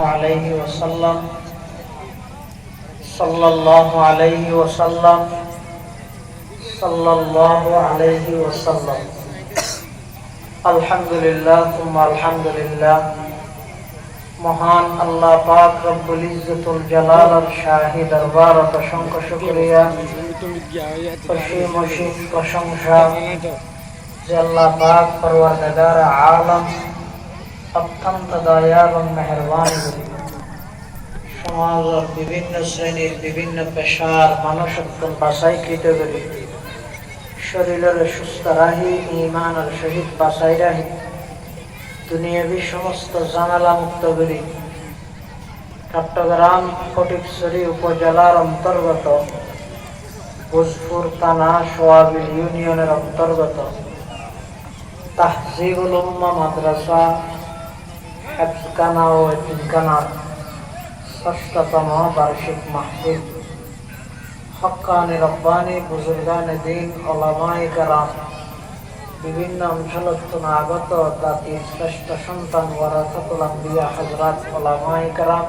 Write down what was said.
عليه وسلم صلى الله عليه وسلم صلى الله عليه وسلم الحمد لله ثم الحمد لله মহান আল্লাহ পাক রব্বুল ইজ্জতুল জালালার শাহী দরবারত অসংখ্য শুকরিয়া অসীম অসীম প্রশংসা যে আল্লাহ পাক পরওয়ারদিগার আলম অত্যন্ত দয়া এবং মেহরবানি সমাজের বিভিন্ন শ্রেণির বিভিন্ন পেশার মানুষত্ব বাসাইকৃত করি। শরীরের সুস্থ রাহি ইমানের সহিত বাসাই রাহি। দুনিয়াবি সমস্ত জানালা মুক্ত করি। চট্টগ্রাম ফটিকছড়ি উপজেলার অন্তর্গত ভোজপুর থানা সোয়াবিল ইউনিয়নের অন্তর্গত, তাহজিবুল উম্মা মাদ্রাসা হেফকানা ও এতিমখানার ষষ্ঠতম বার্ষিক মাহফিল। হক্কানি রব্বানি, বুজুর্গানে দিন ওলামাই কারাম, বিভিন্ন অঞ্চলত আগত জাতির শ্রেষ্ঠ সন্তান, ওয়ারাসাতুল আম্বিয়া হজরাত ওলামাই কারাম